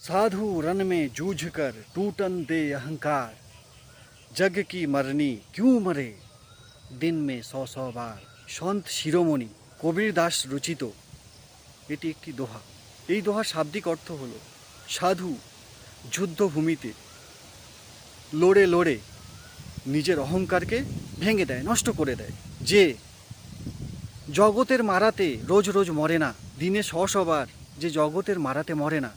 साधु run में जूझ कर टूटन दे अहंकार जग की मरनी क्यों मरे দিন মে শ শ বার সন্ত শিরোমণি কবির দাস রচিত এটি একটি দোহা এই দোহার শাব্দিক অর্থ হল সাধু যুদ্ধভূমিতে লড়ে লড়ে নিজের অহংকারকে ভেঙে দেয় নষ্ট করে দেয় যে জগতের মারাতে রোজ রোজ মরে না দিনে শ শবার যে জগতের মারাতে মরে না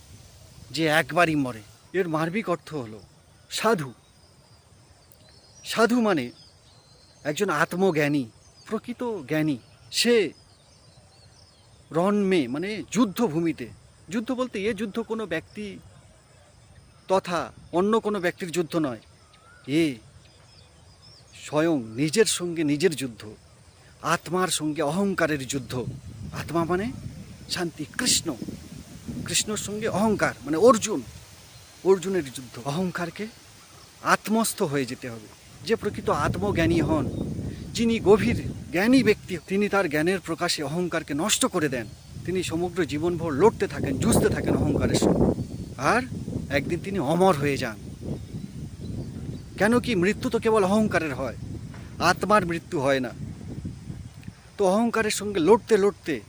যে একবারই মরে। এর মার্বিক অর্থ হলো সাধু। সাধু মানে একজন আত্মজ্ঞানী, প্রকৃত জ্ঞানী। সে রণমে মানে যুদ্ধভূমিতে। যুদ্ধ বলতে এ যুদ্ধ কোনো ব্যক্তি তথা অন্য কোনো ব্যক্তির যুদ্ধ নয়। এ স্বয়ং নিজের সঙ্গে নিজের যুদ্ধ, আত্মার সঙ্গে অহংকারের যুদ্ধ। আত্মা মানে শান্তি, কৃষ্ণ। কৃষ্ণর সঙ্গে অহংকার মানে অর্জুন, অর্জুনের যুদ্ধ। অহংকারকে আত্মস্থ হয়ে যেতে হবে। যে প্রকৃত আত্মজ্ঞানী হন, যিনি গভীর জ্ঞানী ব্যক্তি, তিনি তার জ্ঞানের প্রকাশে অহংকারকে নষ্ট করে দেন। তিনি সমগ্র জীবনভর লড়তে থাকেন যুঝতে থাকেন অহংকারের সঙ্গে। আর একদিন তিনি অমর হয়ে যান। কেন কি মৃত্যু তো কেবল অহংকারের হয়, আত্মার মৃত্যু হয় না। তো অহংকারের সঙ্গে লড়তে লড়তে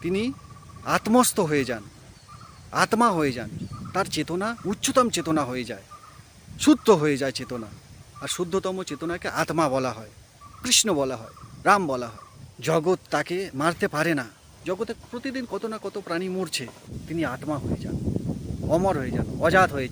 তিনি আত্মস্থ হয়ে যান। আত্মা হয়ে যান। তার চেতনা, উচ্চতম চেতনা হয়ে যায়। শুদ্ধ হয়ে যায় চেতনা। আর শুদ্ধতম চেতনাকে আত্মা বলা হয়। কৃষ্ণ বলা হয়, রাম বলা হয়। জগৎ তাকে মারতে পারে না। জগতে প্রতিদিন কত না কত প্রাণী মরছে। তিনি আত্মা হয়ে যান। অমর হয়ে যান, অজাত হয়ে যান।